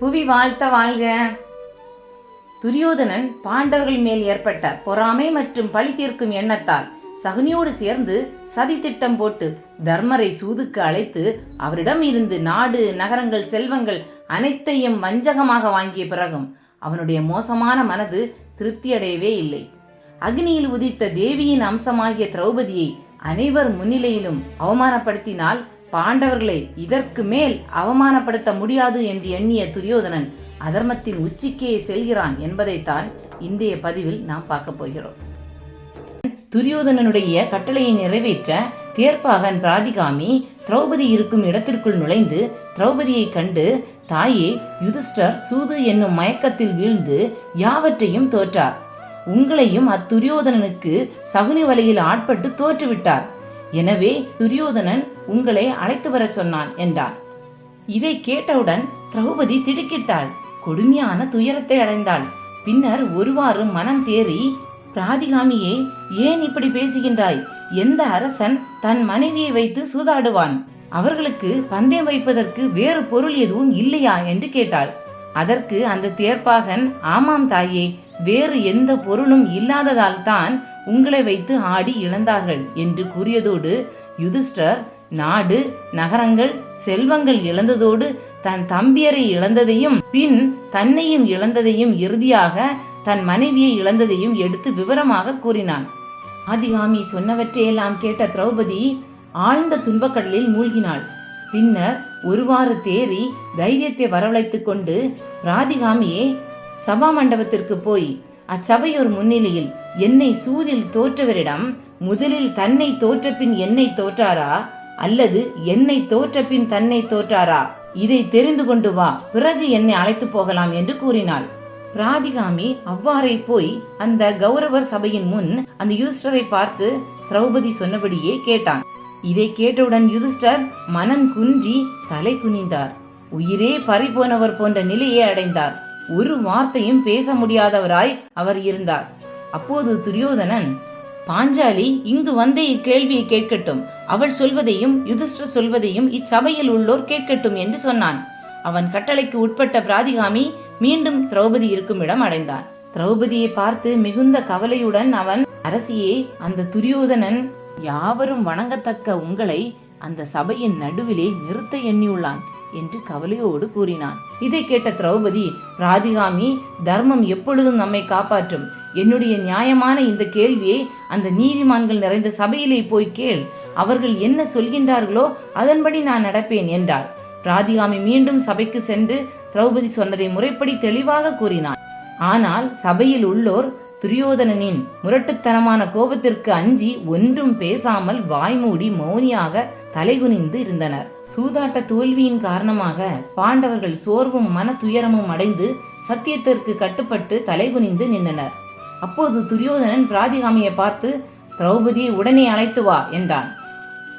புவி வாழ்த்த வாழ்க. துரியோதனன் பாண்டவர்கள் மேல் ஏற்பட்ட பொறாமை மற்றும் பழி தீர்க்கும் எண்ணத்தால் சகுனியோடு சேர்ந்து சதி திட்டம் போட்டு தர்மரை சூதுக்கு அழைத்து அவரிடம் இருந்து நாடு நகரங்கள் செல்வங்கள் அனைத்தையும் வஞ்சகமாக வாங்கிய பிறகும் அவனுடைய மோசமான மனது திருப்தியடையவே இல்லை. அக்னியில் உதித்த தேவியின் அம்சமாகிய திரௌபதியை அனைவர் முன்னிலையிலும் அவமானப்படுத்தினால் பாண்டவர்களை இதற்கு மேல் அவமானப்படுத்த முடியாது என்று எண்ணிய துரியோதனன் அதர்மத்தின் உச்சிக்கே செல்கிறான் என்பதைத்தான் இந்திய பதிவில் நாம் பார்க்க போகிறோம். துரியோதனனுடைய கட்டளையை நிறைவேற்ற தேர்ப்பாகன் பிராதிகாமி திரௌபதி இருக்கும் இடத்திற்குள் நுழைந்து திரௌபதியை கண்டு தாயே யுதிஷ்டர் சூது என்னும் மயக்கத்தில் வீழ்ந்து யாவற்றையும் தோற்றார். உங்களையும் அத்துரியோதனனுக்கு சகுனி வலையில் ஆட்பட்டு தோற்றுவிட்டார். எனவே துரியோதனன் உங்களை அழைத்து வர சொன்னான் என்றான். இதை கேட்டவுடன் திரௌபதி திடுக்கிட்டாள். கொடுமையான துயரத்தை அடைந்தாள். பின்னர் ஒருவாறு மனம் தேறி பிராதிகாமியே ஏன் இப்படி பேசுகின்றாய்? எந்த அரசன் தன் மனைவியை வைத்து சூதாடுவான்? அவர்களுக்கு பந்தயம் வைப்பதற்கு வேறு பொருள் எதுவும் இல்லையா? என்று கேட்டாள். அதற்கு அந்த தேர்ப்பாகன் ஆமாம் தாயே வேறு எந்த பொருளும் இல்லாததால் தான் உங்களை வைத்து ஆடி இழந்தார்கள் என்று கூறியதோடு யுதிஷ்டர் நாடு நகரங்கள் செல்வங்கள் இழந்ததோடு தன் தம்பியரை இழந்ததையும் பின் தன்னையும் இழந்ததையும் இறுதியாக தன் மனைவியை இழந்ததையும் எடுத்து விவரமாக கூறினான். ஆதிகாமி சொன்னவற்றையெல்லாம் கேட்ட திரௌபதி ஆழ்ந்த துன்பக்கடலில் மூழ்கினாள். பின்னர் ஒருவாறு தேறி தைரியத்தை வரவழைத்துக் கொண்டு ராதிகாமியே சபா மண்டபத்திற்கு போய் அச்சபையோர் முன்னிலையில் என்னை சூதில் தோற்றவரிடம் முதலில் தன்னை தோற்றபின் என்னை தோற்றாரா? அல்லது என்னை தோற்றபின் தன்னை தோற்றாரா? இதை தெரிந்து கொண்டு வா. பிறகு என்னை அழைத்து போகலாம் என்று கூறினாள். பிராதிகாமி அவ்வாறே போய் அந்த கௌரவர் சபையின் முன் அந்த யுதிஷ்டரை பார்த்து திரௌபதி சொன்னபடியே கேட்டான். இதை கேட்டவுடன் யுதிஷ்டர் மனம் குன்றி தலை குனிந்தார். உயிரே பறிபோனவர் போன்ற நிலையை அடைந்தார். ஒரு வார்த்தையும் பேச முடியாதவராய் அவர் இருந்தார். அப்போது துரியோதனன் பாஞ்சாலி இங்கு வந்த இக்கேள்வியை கேட்கட்டும். அவள் சொல்வதையும் யுதிஷ்டர் சொல்வதையும் இச்சபையில் உள்ளோர் கேட்கட்டும் என்று சொன்னான். அவன் கட்டளைக்கு உட்பட்ட பிராதிகாமி மீண்டும் திரௌபதி இருக்கும் இடம் அடைந்தான். திரௌபதியை பார்த்து மிகுந்த கவலையுடன் அவன் அரசியே அந்த துரியோதனன் யாவரும் வணங்கத்தக்க உங்களை அந்த சபையின் நடுவிலே நிறுத்த எண்ணியுள்ளான் என்று கவலையோடு கூறினான். இதை கேட்ட திரௌபதி ராதிகாமி தர்மம் எப்பொழுதும் நம்மை காப்பாற்றும். என்னுடைய நியாயமான இந்த கேள்வியை அந்த நீதிமான்கள் நிறைந்த சபையிலே போய் கேள். அவர்கள் என்ன சொல்கின்றார்களோ அதன்படி நான் நடப்பேன் என்றாள். ராதிகாமி மீண்டும் சபைக்கு சென்று திரௌபதி சொன்னதை முறைப்படி தெளிவாக கூறினான் ஆனால் சபையில் உள்ளோர் துரியோதனனின் முரட்டுத்தனமான கோபத்திற்கு அஞ்சி ஒன்றும் பேசாமல் வாய்மூடி மௌனியாக தலைகுனிந்து இருந்தனர். சூதாட்ட தோல்வியின் காரணமாக பாண்டவர்கள் சோர்வும் மன துயரமும் அடைந்து சத்தியத்திற்கு கட்டுப்பட்டு தலைகுனிந்து நின்றனர். அப்போது துரியோதனன் பிராதிகாமியை பார்த்து திரௌபதியை உடனே அழைத்து வா என்றான்.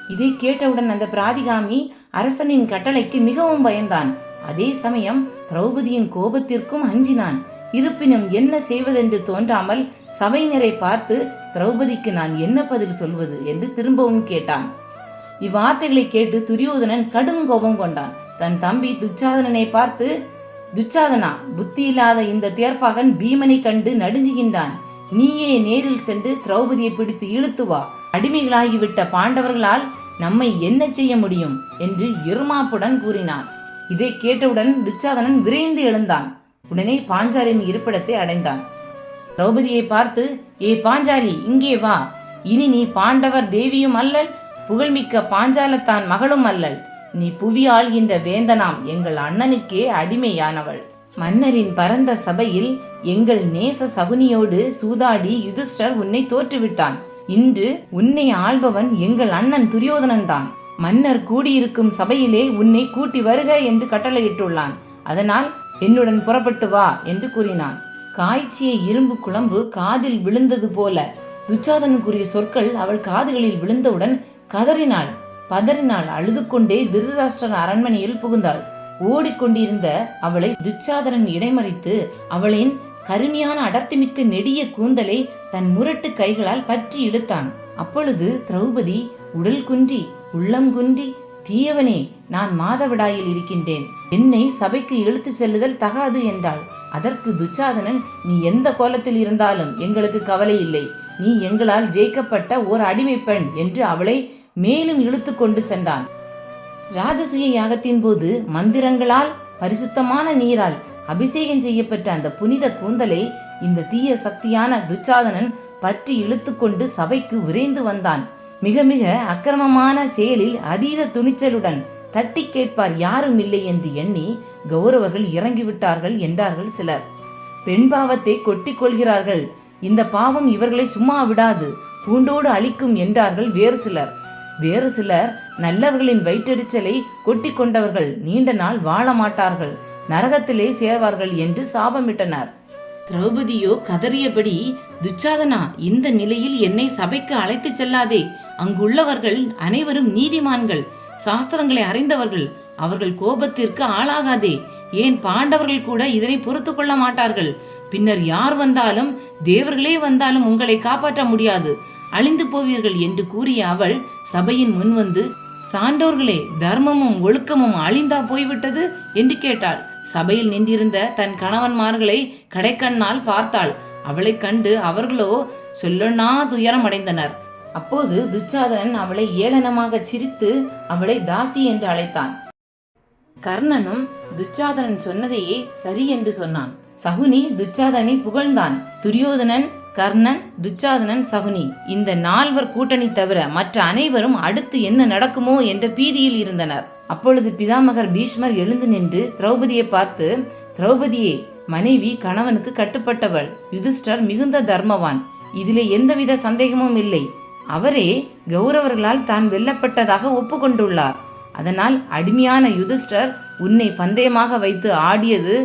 இதை கேட்டவுடன் அந்த பிராதிகாமி அரசனின் கட்டளைக்கு மிகவும் பயந்தான். அதே சமயம் திரௌபதியின் கோபத்திற்கும் அஞ்சினான். இருப்பினும் என்ன செய்வதென்று தோன்றாமல் சபையினரை பார்த்து திரௌபதிக்கு நான் என்ன பதில் சொல்வது? என்று திரும்பவும் கேட்டான். இவ்வார்த்தைகளை கேட்டு துரியோதனன் கடும் கோபம் கொண்டான். தன் தம்பி துச்சாதனனை பார்த்து துச்சாதனா புத்தி இல்லாத இந்த தேர்ப்பாகன் பீமனை கண்டு நடுங்குகின்றான். நீயே நேரில் சென்று திரௌபதியை பிடித்து இழுத்து வா. அடிமைகளாகிவிட்ட பாண்டவர்களால் நம்மை என்ன செய்ய முடியும்? என்று இருமாப்புடன் கூறினான். இதை கேட்டவுடன் துச்சாதனன் விரைந்து எழுந்தான். உடனே பாஞ்சாலியின் இருப்பிடத்தை அடைந்தான். திரௌபதியை பார்த்து ஏ பாஞ்சாலி இங்கே வா. இனி நீ பாண்டவர் தேவியும் அல்லல் புகழ்மிக்க பாஞ்சாலத்தான் மகளும் அல்லல். நீ புவி ஆள்கின்ற வேந்தனாம் எங்கள் அண்ணனுக்கே அடிமையானவள். மன்னரின் பரந்த சபையில் எங்கள் நேச சகுனியோடு சூதாடி யுதிஷ்டர் உன்னை தோற்றுவிட்டான். இன்று உன்னை ஆள்பவன் எங்கள் அண்ணன் துரியோதனன் தான் மன்னர் கூடியிருக்கும் சபையிலே உன்னை கூட்டி வருக என்று கட்டளையிட்டுள்ளான். அதனால் என்னுடன் புறப்பட்டு வா என்று கூறினான். காய்ச்சிய இரும்பு குழம்பு காதில் விழுந்தது போல. துச்சாதனுக்குரிய சொற்கள் அவள் காதுகளில் விழுந்தவுடன் கதறினாள். பதறினாள். அழுது கொண்டே திருதராஷ்டிரன் அரண்மனையில் புகுந்தாள். ஓடிக்கொண்டிருந்த அவளை துச்சாதனன் இடைமறித்து அவளின் கருமையான அடர்த்திமிக்க நெடிய கூந்தலை தன் முரட்டு கைகளால் பற்றி இழுத்தான். அப்பொழுது திரௌபதி உடல் குன்றி உள்ளம் குன்றி தீயவனே நான் மாதவிடாயில் இருக்கின்றேன். என்னை சபைக்கு இழுத்துச் செல்லுதல் தகாது என்றாள். அதற்கு துச்சாதனன் நீ எந்த கோலத்தில் இருந்தாலும் எங்களுக்கு கவலை இல்லை. நீ எங்களால் ஜெயிக்கப்பட்ட ஓர் அடிமை பெண் என்று அவளை மேலும் இழுத்து கொண்டு சென்றான். ராஜசூய யாகத்தின் போது மந்திரங்களால் பரிசுத்தமான நீரால் அபிஷேகம் செய்யப்பட்ட அந்த புனித கூந்தலை இந்த தீய சக்தியான துச்சாதனன் பற்றி இழுத்துக்கொண்டு சபைக்கு விரைந்து வந்தான். மிக மிக அக்கிரமமான செயலில் அதீத துணிச்சலுடன் தட்டி கேட்பார் யாரும் இல்லை என்று எண்ணி கௌரவர்கள் இறங்கிவிட்டார்கள் என்றார்கள் சிலர். பெண் பாவத்தை கொட்டி கொள்கிறார்கள். இந்த பாவம் இவர்களை சும்மா விடாது பூண்டோடு அழிக்கும் என்றார்கள் வேறு சிலர். வேறு சிலர் நல்லவர்களின் வயிற்றெரிச்சலை கொட்டி கொண்டவர்கள் நீண்ட நாள் வாழ மாட்டார்கள் நரகத்திலே சேர்வார்கள் என்று சாபமிட்டனர். திரௌபதியோ கதறியபடி துச்சாதனா இந்த நிலையில் என்னை சபைக்கு அழைத்துச் செல்லாதே அங்குள்ளவர்கள் அனைவரும் நீதிமான்கள் சாஸ்திரங்களை அறிந்தவர்கள் அவர்கள் கோபத்திற்கு ஆளாகாதே ஏன் பாண்டவர்கள் கூட இதனை பொறுத்து கொள்ள மாட்டார்கள்? பின்னர் யார் வந்தாலும் தேவர்களே வந்தாலும் உங்களை காப்பாற்ற முடியாது. அழிந்து போவீர்கள் என்று கூறிய அவள் சபையின் முன் வந்து சான்றோர்களே தர்மமும் ஒழுக்கமும் அழிந்தா போய்விட்டது? என்று கேட்டாள். சபையில் நின்றிருந்த தன் கணவன்மார்களை கடைக்கண்ணால் பார்த்தாள். அவளைக் கண்டு அவர்களோ சொல்லொன்னா துயரம் அடைந்தனர் அப்போது துச்சாதனன் அவளை ஏளனமாக சிரித்து அவளை தாசி என்று அழைத்தான். கர்ணனும் துச்சாதனன் சொன்னதையே சரி என்று சொன்னான். சகுனி துச்சாதனை புகழ்ந்தான். துரியோதனன் கர்ணன் துச்சாதனன் சகுனி. இந்த நால்வர் கூட்டணி தவிர மற்ற அனைவரும் அடுத்து என்ன நடக்குமோ என்ற பீதியில் இருந்தனர். அப்பொழுது பிதாமகர் பீஷ்மர் எழுந்து நின்று திரௌபதியை பார்த்து திரௌபதியே மனைவி கணவனுக்கு கட்டுப்பட்டவள். யுதிஷ்டர் மிகுந்த தர்மவான். இதிலே எந்தவித சந்தேகமும் இல்லை. அவரே கௌரவர்களால் தான் வெல்லப்பட்டதாக ஒப்புக்கொண்டுள்ளார். அதனால் அடிமையான யுதிஷ்டர் உன்னை பந்தயமாக வைத்து ஆடியது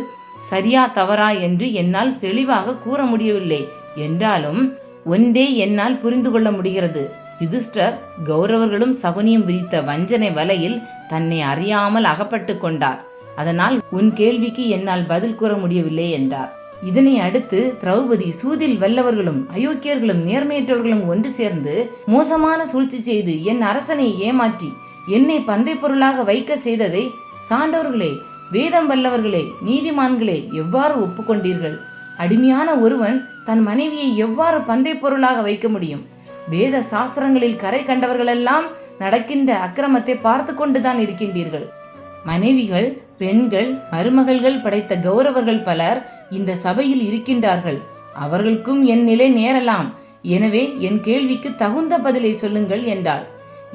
சரியா தவறா என்று என்னால் தெளிவாக கூற முடியவில்லை. என்றாலும் ஒன்றே என்னால் புரிந்து கொள்ள முடிகிறது. யுதிஷ்டர் கௌரவர்களும் சகுனியும் விரித்த வஞ்சனை வலையில் தன்னை அறியாமல் அகப்பட்டு கொண்டார். அதனால் உன் கேள்விக்கு என்னால் பதில் கூற முடியவில்லை என்றார். இதனை அடுத்து திரௌபதி சூதில் வல்லவர்களும் அயோக்கியர்களும் நேர்மையற்றவர்களும் ஒன்று சேர்ந்து மோசமான சூழ்ச்சி செய்து என் அரசனை ஏமாற்றி என்னை பந்தை பொருளாக வைக்க செய்ததை சான்றோர்களே வேதம் வல்லவர்களே நீதிமான்களே எவ்வாறு ஒப்புக்கொண்டீர்கள்? அடிமையான ஒருவன் தன் மனைவியை எவ்வாறு பந்தை பொருளாக வைக்க முடியும்? வேத சாஸ்திரங்களில் கரை கண்டவர்களெல்லாம் நடக்கின்ற அக்கிரமத்தை பார்த்து கொண்டுதான் இருக்கின்றீர்கள். மனைவிகள் பெண்கள் மருமகள்கள் படைத்த கௌரவர்கள் பலர் இந்த சபையில் இருக்கின்றார்கள். அவர்களுக்கும் என் நிலை நேரலாம். எனவே என் கேள்விக்கு தகுந்த பதிலை சொல்லுங்கள் என்றாள்.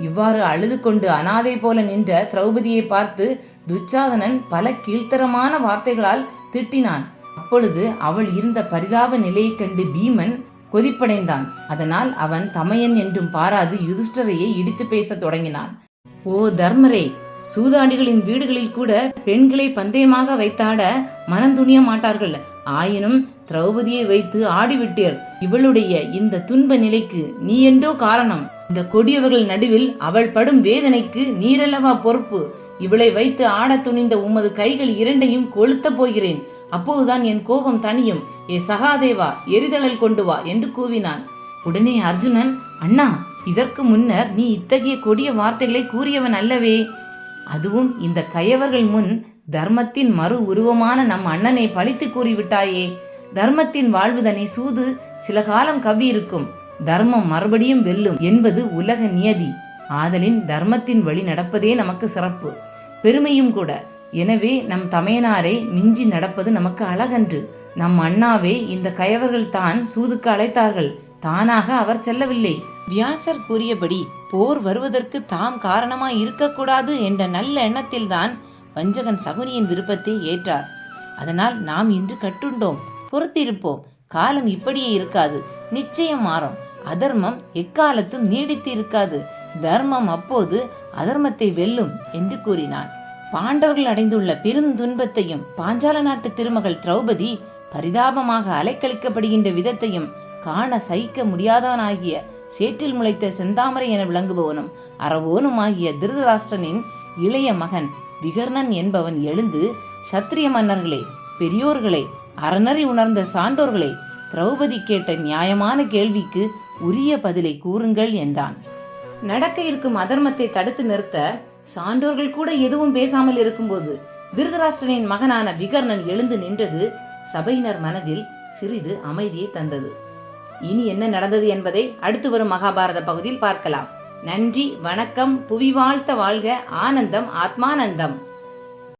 இவ்வாறு அழுது கொண்டு அனாதை போல நின்ற திரௌபதியை பார்த்து துச்சாதனன் பல கீழ்த்தரமான வார்த்தைகளால் திட்டினான். அப்பொழுது அவள் இருந்த பரிதாப நிலையைக் கண்டு பீமன் கொதிப்படைந்தான். அதனால் அவன் தமையன் என்றும் பாராது யுதிஷ்டரையே இடித்து பேசத் தொடங்கினான். ஓ தர்மரே சூதாடிகளின் வீடுகளில் கூட பெண்களை பந்தயமாக வைத்தாட மனந்துணிய மாட்டார்கள். ஆயினும் திரௌபதியை வைத்து ஆடிவிட்டீர். இவளுடைய இந்த துன்ப நிலைக்கு நீ என்றோ காரணம்? இந்த கொடியவர்கள் நடுவில் அவள் படும் வேதனைக்கு நீரல்லவா பொறுப்பு? இவளை வைத்து ஆடத் துணிந்த உமது கைகள் இரண்டையும் கொளுத்த போகிறேன். அப்போதுதான் என் கோபம் தனியும் ஏ சகாதேவா எரிதழல் கொண்டு வா என்று கூவினான். உடனே அர்ஜுனன் அண்ணா இதற்கு முன்னர் நீ இத்தகைய கொடிய வார்த்தைகளை கூறியவன் அல்லவே. அதுவும் இந்த கயவர்கள் முன் தர்மத்தின் மறு உருவமான நம் அண்ணனை பழித்து கூறிவிட்டாயே. தர்மத்தின் வாழ்வுதனை சூது சில காலம் கவ்வியிருக்கும். தர்மம் மறுபடியும் வெல்லும் என்பது உலக நியதி. ஆதலின் தர்மத்தின் வழி நடப்பதே நமக்கு சிறப்பு. பெருமையும் கூட. எனவே நம் தமையனாரை மிஞ்சி நடப்பது நமக்கு அழகன்று. நம் அண்ணாவே இந்த கயவர்கள் தான் சூதுக்கு அழைத்தார்கள். தானாக அவர் செல்லவில்லை. வியாசர் கூறியபடி போர் வருவதற்கு தாம் காரணமாய் இருக்கக்கூடாது என்ற நல்ல எண்ணத்தில்தான் வஞ்சகன் சகுனியின் விருப்பத்தை ஏற்றார். அதனால் நாம் இன்று கட்டுண்டோம். பொறுத்திருப்போம். காலம் இப்படியே இருக்காது. நிச்சயம் மாறும். அதர்மம் எக்காலத்தும் நீடித்து இருக்காது தர்மம் அப்போது அதர்மத்தை வெல்லும் என்று கூறினான். பாண்டவர்கள் அடைந்துள்ள பெரும் துன்பத்தையும் பாஞ்சால நாட்டு திருமகள் திரௌபதி பரிதாபமாக அலைக்கழிக்கப்படுகின்ற விதத்தையும் காண சகிக்க முடியாதவனாகிய சேற்றில் முளைத்த செந்தாமரை என விளங்குபவனும் அறவோனும் ஆகிய திருதராஷ்டிரனின் இளைய மகன் விகர்ணன் என்பவன் எழுந்து சத்திரிய மன்னர்களே பெரியோர்களே அறநறி உணர்ந்த சான்றோர்களே திரௌபதி கேட்ட நியாயமான கேள்விக்கு உரிய பதிலை கூறுங்கள் என்றான். நடக்க இருக்கும் அதர்மத்தை தடுத்து நிறுத்த சான்றோர்கள் கூட எதுவும் பேசாமல் இருக்கும்போது திருதராஷ்டிரனின் மகனான விகர்ணன் எழுந்து நின்றது சபையினர் மனதில் சிறிது அமைதியை தந்தது. இனி என்ன நடந்தது என்பதை அடுத்து வரும் மகாபாரத பகுதியில் பார்க்கலாம். நன்றி வணக்கம் புவி வாழ்த்த வாழ்க ஆனந்தம் ஆத்மானந்தம்.